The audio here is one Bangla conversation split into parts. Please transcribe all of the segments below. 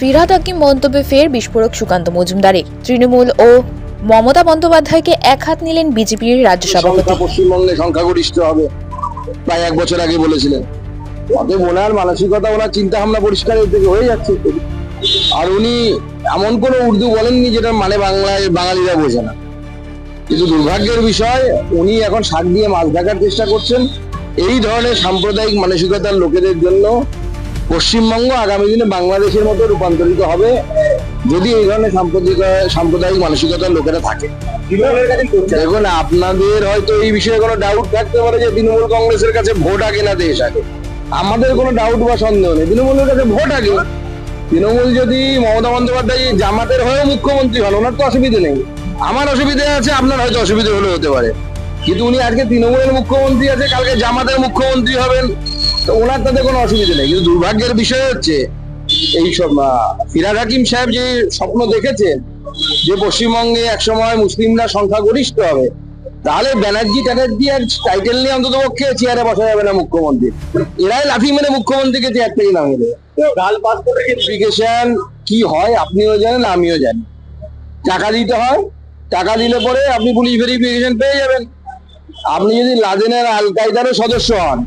ফিরহাদ হাকিম মন্তব্যে ফের বিস্ফোরক সুকান্ত মজুমদারের। তৃণমূল ও মমতা বন্দ্যোপাধ্যায়কে এক হাত নিলেন বিজেপির রাজ্য সভাপতি। পশ্চিমবঙ্গে সংখ্যাগরিষ্ঠ হবে প্রায় এক বছর আগে বলেছিলেন। অতএব ওনার মানসিকতা ওনার চিন্তা ভাবনা পরিষ্কার এর থেকে হয়ে যাচ্ছে। আর উনি এমন কোনো উর্দু বলেননি যেটা মানে বাংলায় বাঙালিরা বোঝে না। কিন্তু দুর্ভাগ্যের বিষয় উনি এখন শাক দিয়ে মাছ ঢাকার চেষ্টা করছেন। এই ধরনের সাম্প্রদায়িক মানসিকতার লোকেদের জন্য পশ্চিমবঙ্গ আগামী দিনে বাংলাদেশের মতো রূপান্তরিত হবে যদি এই ধরনের সাম্প্রদায়িক সাম্প্রদায়িক মানসিকতার লোকেরা থাকে। দেখুন আপনাদের হয়তো এই বিষয়ে কোনো ডাউট থাকতে পারে যে তৃণমূল কংগ্রেসের কাছে ভোট আগে না দেশ আগে। আমাদের কোনো ডাউট বা সন্দেহ নেই। তৃণমূলের কাছে ভোট আগে। তৃণমূল যদি মমতা বন্দ্যোপাধ্যায় জামাতের হয়েও মুখ্যমন্ত্রী হন ওনার তো অসুবিধা নেই। আমার অসুবিধা আছে আপনার হয়তো অসুবিধা হলে হতে পারে। কিন্তু উনি আজকে তৃণমূলের মুখ্যমন্ত্রী আছে কালকে জামাতের মুখ্যমন্ত্রী হবেন। তো ওনার তাতে কোনো অসুবিধা নেই। কিন্তু দুর্ভাগ্যের বিষয় হচ্ছে, এই সব হাকিম সাহেব যে স্বপ্ন দেখেছেন যে পশ্চিমবঙ্গে একসময় মুসলিমরা সংখ্যাগরিষ্ঠ হবে, তাহলে ব্যানার্জি ট্যানার্জি আর টাইটেল নিয়ে অন্তত পক্ষে চেয়ারে বসা যাবে না মুখ্যমন্ত্রী। এরাই লাফি মেরে মুখ্যমন্ত্রীকে চেয়ার থেকে নামিয়ে দেবে। ভেরিফিকেশন কি হয় আপনিও জানেন, আমিও জানি। টাকা দিতে হয়, টাকা দিলে পরে আপনি পুলিশ ভেরিফিকেশন পেয়ে যাবেন। আপনি যদি লাদেনের আল কায়দারও সদস্য হন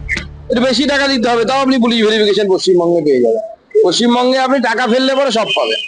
একটু বেশি টাকা দিতে হবে, তাও আপনি পুলিশ ভেরিফিকেশন পশ্চিমবঙ্গে পেয়ে যাবেন। পশ্চিমবঙ্গে আপনি টাকা ফেললে পরে সব পাবেন।